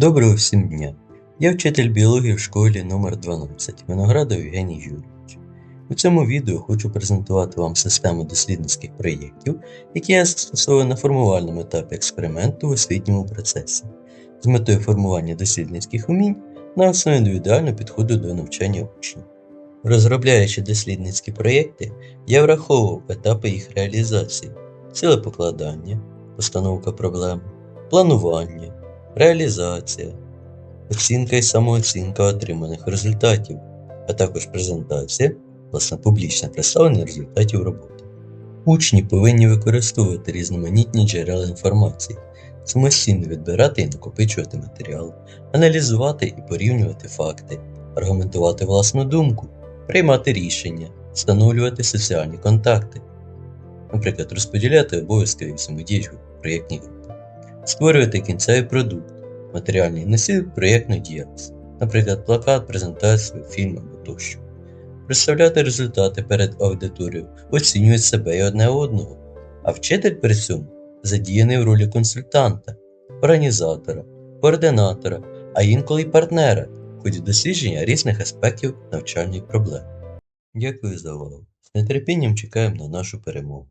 Доброго всім дня! Я вчитель біології в школі номер 12 Виноградов Євгеній Юрійович. У цьому відео хочу презентувати вам систему дослідницьких проєктів, які я застосовую на формувальному етапі експерименту в освітньому процесі, з метою формування дослідницьких умінь на основі індивідуального підходу до навчання учнів. Розробляючи дослідницькі проєкти, я враховував етапи їх реалізації, цілепокладання, постановка проблем, планування, реалізація, оцінка і самооцінка отриманих результатів, а також презентація, власне публічне представлення результатів роботи. Учні повинні використовувати різноманітні джерела інформації, самостійно відбирати і накопичувати матеріал, аналізувати і порівнювати факти, аргументувати власну думку, приймати рішення, встановлювати соціальні контакти, наприклад, розподіляти обов'язки і взаємодіяти в проєктній групі, створювати кінцевий продукт, матеріальний носій проєктної діяльності, наприклад, плакат, презентацію, фільм або тощо. Представляти результати перед аудиторією, оцінюють себе і одне одного, а вчитель при цьому задіяний в ролі консультанта, організатора, координатора, а інколи й партнера в ході дослідження різних аспектів навчальних проблем. Дякую за увагу. З нетерпінням чекаємо на нашу перемогу.